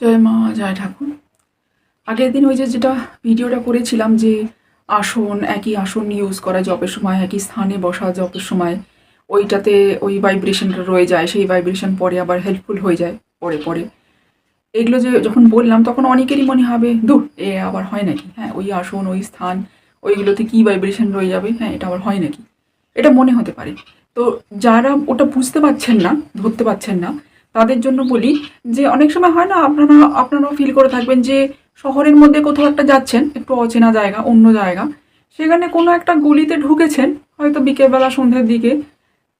জয় মা, জয় ঠাকুর। আগের দিন ওই যে যেটা ভিডিওটা করেছিলাম যে আসন, একই আসন ইউজ করা জপের সময়, একই স্থানে বসা জপের সময়, ওইটাতে ওই ভাইব্রেশনটা রয়ে যায়, সেই ভাইব্রেশন পরে আবার হেল্পফুল হয়ে যায়, পরে পরে। এগুলো যে যখন বললাম, তখন অনেকেরই মনে হবে দূর এ আবার হয় নাকি? হ্যাঁ ওই আসন, ওই স্থান, ওইগুলোতে কী ভাইব্রেশন রয়ে যাবে? হ্যাঁ এটা আবার হয় নাকি? এটা মনে হতে পারে। তো যারা ওটা বুঝতে পারছেন না, ধরতে পারছেন না তাদের জন্য বলি যে অনেক সময় হয় না, আপনারা, আপনারাও ফিল করে থাকবেন যে শহরের মধ্যে কোথাও একটা যাচ্ছেন, একটু অচেনা জায়গা, অন্য জায়গা, সেখানে কোনো একটা গলিতে ঢুকেছেন, হয়তো বিকেলবেলা সন্ধ্যের দিকে,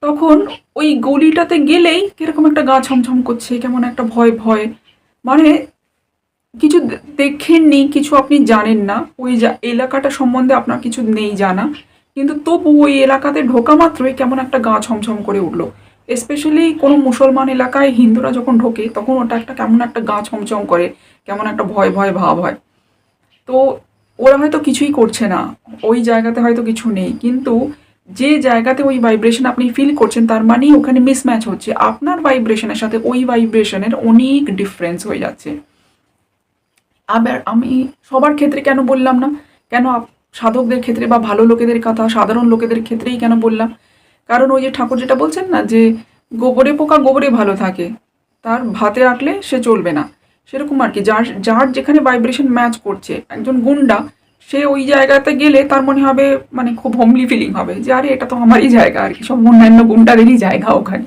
তখন ওই গলিটাতে গেলেই কীরকম একটা গা ছমছম করছে, কেমন একটা ভয় ভয়। মানে কিছু দেখেননি, কিছু আপনি জানেন না, ওই এলাকাটা সম্বন্ধে আপনার কিছু নেই জানা, কিন্তু তবু ওই এলাকাতে ঢোকা মাত্রই কেমন একটা গা ছমছম করে উঠল। স্পেশালি কোনো মুসলমান এলাকায় হিন্দুরা যখন ঢোকে, তখন ওটা একটা কেমন একটা গা ছমছম করে, কেমন একটা ভয় ভয় ভাব হয়। তো ওরা হয়তো কিছুই করছে না, ওই জায়গাতে হয়তো কিছু নেই। কিন্তু যে জায়গাতে ওই ভাইব্রেশন আপনি ফিল করছেন, তার মানেই ওখানে মিসম্যাচ হচ্ছে। আপনার ভাইব্রেশনের সাথে ওই ভাইব্রেশনের অনেক ডিফারেন্স হয়ে যাচ্ছে। আবার আমি সবার ক্ষেত্রে কেন বললাম না? কেন সাধকদের ক্ষেত্রে বা ভালো লোকেদের কথা, সাধারণ লোকেদের ক্ষেত্রেই কেন বললাম? কারণ ওই যে ঠাকুর যেটা বলছেন না যে গোবরে পোকা গোবরে ভালো থাকে, তার ভাতে রাখলে সে চলবে না। সেরকম আর কি, যার যার যেখানে ভাইব্রেশন ম্যাচ করছে, একজন গুন্ডা, সে ওই জায়গাতে গেলে তার মনে হবে মানে খুব হোমলি ফিলিং হবে যে, আরে, এটা তো আমারই জায়গা আর কি, সব অন্যান্য গুন্ডাদেরই জায়গা ওখানে।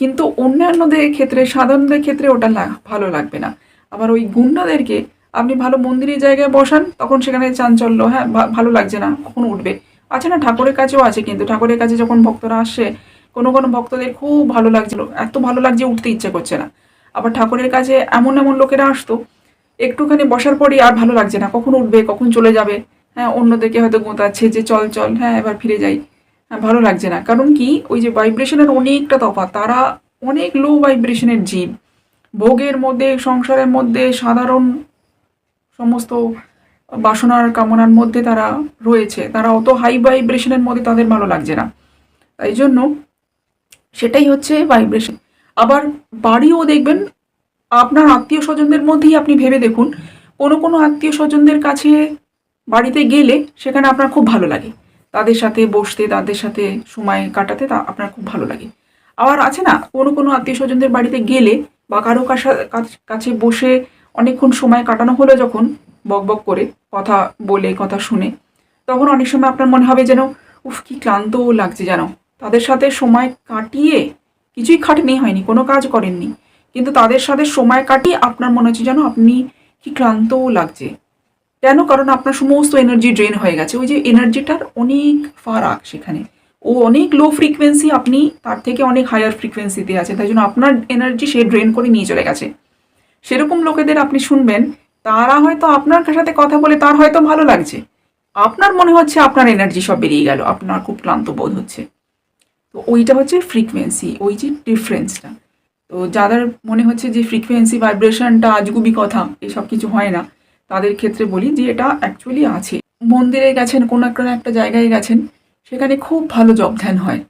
কিন্তু অন্যান্যদের ক্ষেত্রে, সাধারণদের ক্ষেত্রে ওটা ভালো লাগবে না। আবার ওই গুন্ডাদেরকে আপনি ভালো মন্দিরের জায়গায় বসান, তখন সেখানে চাঞ্চল্য হ্যাঁ ভালো লাগছে না, কখন উঠবে। আছে না, ঠাকুরের কাছেও আছে কিন্তু। ঠাকুরের কাছে যখন ভক্তরা আসে, কোনো কোনো ভক্তদের খুব ভালো লাগছিল। এত ভালো লাগছে উঠতে ইচ্ছে করছে না। আবার ঠাকুরের কাছে এমন এমন লোকেরা আসতো, একটুখানি বসার পরই আর ভালো লাগছে না। কখন উঠবে, কখন চলে যাবে? হ্যাঁ অন্যদেরকে হয়তো গোঁতাচ্ছে যে, চল চল হ্যাঁ এবার ফিরে যাই। হ্যাঁ ভালো লাগছে না। কারণ কি? ওই যে ভাইব্রেশনের অনেকটা তফাৎ। তারা অনেক লো ভাইব্রেশনের জীব। ভোগের মধ্যে, সংসারের মধ্যে, সাধারণ সমস্ত বাসনার কামনার মধ্যে তারা রয়েছে। তারা অত হাই ভাইব্রেশনের মধ্যে তাদের ভালো লাগছে না। তাই জন্য সেটাই হচ্ছে ভাইব্রেশন আবার বাড়িও দেখবেন, আপনার আত্মীয় স্বজনদের মধ্যেই আপনি ভেবে দেখুন, কোনো কোনো আত্মীয় স্বজনদের কাছে বাড়িতে গেলে সেখানে আপনার খুব ভালো লাগে। তাদের সাথে বসতে, তাদের সাথে সময় কাটাতে তা আপনার খুব ভালো লাগে। আবার আছে না, কোনো কোনো আত্মীয় স্বজনদের বাড়িতে গেলে বা কারও কাছা- বসে অনেকক্ষণ সময় কাটানো হলো যখন বক বক করে কথা বলে, কথা শুনে। তখন অনেক সময় আপনার মনে হবে যেন, উফ, কি ক্লান্ত লাগছে যেন। তাদের সাথে সময় কাটিয়ে কিছুই খাটনি হয়নি, কোনো কাজ করেননি। কিন্তু তাদের সাথে সময় কাটিয়ে আপনার মনে হচ্ছে যেন, আপনি কি ক্লান্তও লাগছে। কেন? কারণ আপনার সমস্ত এনার্জি ড্রেন হয়ে গেছে। ওই যে এনার্জিটার অনেক ফারাক সেখানে। ও অনেক লো ফ্রিকোয়েন্সি আপনি তার থেকে অনেক হায়ার ফ্রিকোয়েন্সিতে আছে। তাই জন্য আপনার এনার্জি সে ড্রেন করে নিয়ে চলে গেছে। সেরকম লোকেদের আপনি শুনবেন তারা হয়তো আপনার সাথে কথা বলে তার হয়তো ভালো লাগছে। আপনার মনে হচ্ছে আপনার এনার্জি সব বেরিয়ে গেল, আপনার খুব ক্লান্ত বোধ হচ্ছে। তো ওইটা হচ্ছে ফ্রিকোয়েন্সি ওই যে ডিফারেন্সটা তো যাদের মনে হচ্ছে যে ফ্রিকোয়েন্সি ভাইব্রেশনটা আজগুবি কথা এসব কিছু হয় না, তাদের ক্ষেত্রে বলি যে এটা অ্যাকচুয়ালি আছে। মন্দিরে গেছেন, কোনো একটা একটা জায়গায় গেছেন, সেখানে খুব ভালো জব ধ্যান হয়।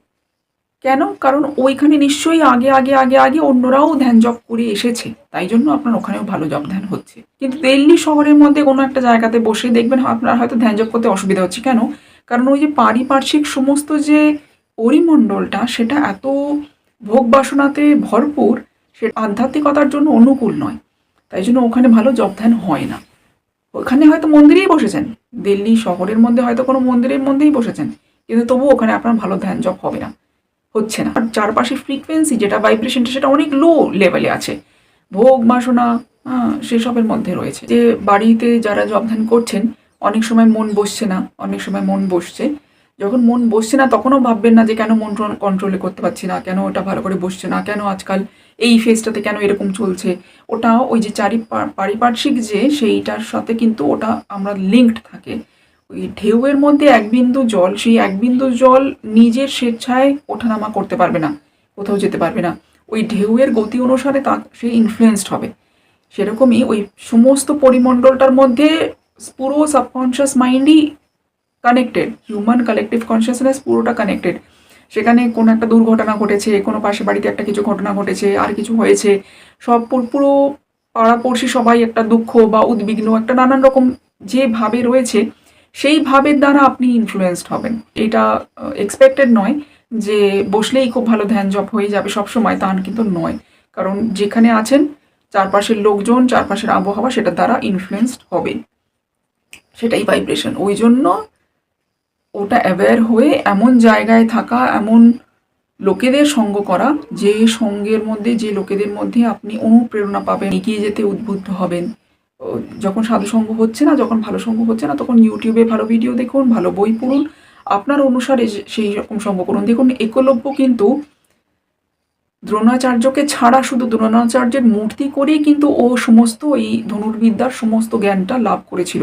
কেন? কারণ ওইখানে নিশ্চয়ই আগে আগে আগে আগে অন্যরাও ধ্যান জব করে এসেছে। তাই জন্য আপনার ওখানেও ভালো জব ধ্যান হচ্ছে। কিন্তু দিল্লি শহরের মধ্যে কোনো একটা জায়গাতে বসে দেখবেন আপনার হয়তো ধ্যান জব করতে অসুবিধা হচ্ছে। কেন? কারণ ওই যে পারিপার্শ্বিক সমস্ত যে পরিমণ্ডলটা, সেটা এত ভোগ বাসনাতে ভরপুর, সে আধ্যাত্মিকতার জন্য অনুকূল নয়। তাই জন্য ওখানে ভালো জব ধ্যান হয় না। ওখানে হয়তো মন্দিরেই বসেছেন। দিল্লি শহরের মধ্যে হয়তো কোনো মন্দিরের মধ্যেই বসেছেন। কিন্তু তবু ওখানে আপনার ভালো ধ্যান জব হবে না। হচ্ছে না। আর চারপাশে ফ্রিকোয়েন্সি যেটা ভাইব্রেশনটা সেটা অনেক লো লেভেলে আছে। ভোগ, বাসনা হ্যাঁ সেসবের মধ্যে রয়েছে। যে বাড়িতে যারা জবধান করছেন, অনেক সময় মন বসছে না, অনেক সময় মন বসছে। যখন মন বসছে না, তখনও ভাববেন না যে কেন মন কন্ট্রোলে করতে পারছি না, কেন ওটা ভালো করে বসছে না, কেন আজকাল এই ফেজটাতে কেন এরকম চলছে। ওটা ওই যে চারি পারিপার্শ্বিক যে, সেইটার সাথে কিন্তু ওটা আমরা লিঙ্কড থাকে। ওই ঢেউয়ের মধ্যে এক বিন্দু জল, সেই এক বিন্দু জল নিজের স্বেচ্ছায় ওঠানামা করতে পারবে না, কোথাও যেতে পারবে না। ওই ঢেউয়ের গতি অনুসারে তা সে ইনফ্লুয়েসড হবে। সেরকমই ওই সমস্ত পরিমণ্ডলটার মধ্যে পুরো সাবকনশিয়াস মাইন্ডই কানেক্টেড হিউম্যান কালেকটিভ কনসিয়াসনেস পুরোটা কানেক্টেড সেখানে কোনো একটা দুর্ঘটনা ঘটেছে, কোনো পাশে বাড়িতে একটা কিছু ঘটনা ঘটেছে, আর কিছু হয়েছে, সব পুর- পাড়াপড়শি সবাই একটা দুঃখ বা উদ্বিগ্ন, একটা নানান রকম যেভাবে রয়েছে সেই ভাবের দ্বারা আপনি ইনফ্লুয়েসড হবেন। এটা এক্সপেক্টেড নয় যে বসলেই খুব ভালো ধ্যান জপ হয়ে যাবে সব সময় তা কিন্তু নয়। কারণ যেখানে আছেন, চারপাশের লোকজন, চারপাশের আবহাওয়া, সেটার দ্বারা ইনফ্লুয়েসড হবে সেটাই ভাইব্রেশন ওই জন্য ওটা অ্যাওয়্যার হয়ে এমন জায়গায় থাকা, এমন লোকেদের সঙ্গ করা, যে সঙ্গের মধ্যে, যে লোকেদের মধ্যে আপনি অনুপ্রেরণা পাবেন, এগিয়ে যেতে উদ্বুদ্ধ হবেন। যখন সাধু সঙ্গ হচ্ছে না, যখন ভালো সঙ্গ হচ্ছে না, তখন ইউটিউবে ভালো ভিডিও দেখুন, ভালো বই পড়ুন। আপনার অনুসারে সেই রকম সঙ্গ করুন। দেখুন, একলব্য কিন্তু দ্রোণাচার্যকে ছাড়া শুধু দ্রোণাচার্যের মূর্তি করেই কিন্তু ও সমস্ত এই ধনুর্বিদ্যার সমস্ত জ্ঞানটা লাভ করেছিল।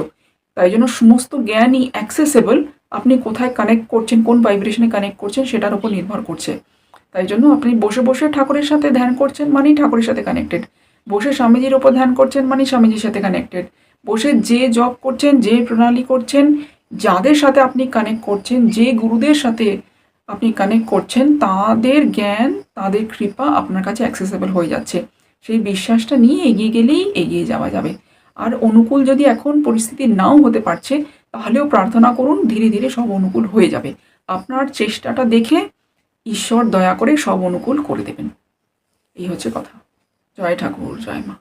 তাই জন্য সমস্ত জ্ঞানই অ্যাক্সেসেবল আপনি কোথায় কানেক্ট করছেন, কোন ভাইব্রেশনে কানেক্ট করছেন, সেটার উপর নির্ভর করছে। তাই জন্য আপনি বসে বসে ঠাকুরের সাথে ধ্যান করছেন, মানেই ঠাকুরের সাথে কানেক্টেড বসে স্বামীজির ওপর ধ্যান করছেন মানে স্বামীজির সাথে কানেক্টেড বসে যে জব করছেন, যে প্রণালী করছেন, যাদের সাথে আপনি কানেক্ট করছেন, যে গুরুদের সাথে আপনি কানেক্ট করছেন, তাদের জ্ঞান, তাদের কৃপা আপনার কাছে অ্যাক্সেসেবল হয়ে যাচ্ছে। সেই বিশ্বাসটা নিয়ে এগিয়ে গেলেই এগিয়ে যাওয়া যাবে। আর অনুকূল যদি এখন পরিস্থিতি নাও হতে পারছে, তাহলেও প্রার্থনা করুন, ধীরে ধীরে সব অনুকূল হয়ে যাবে। আপনার চেষ্টাটা দেখে ঈশ্বর দয়া করে সব অনুকূল করে দেবেন। এই হচ্ছে কথা। জয় ঠাকুর জয় মা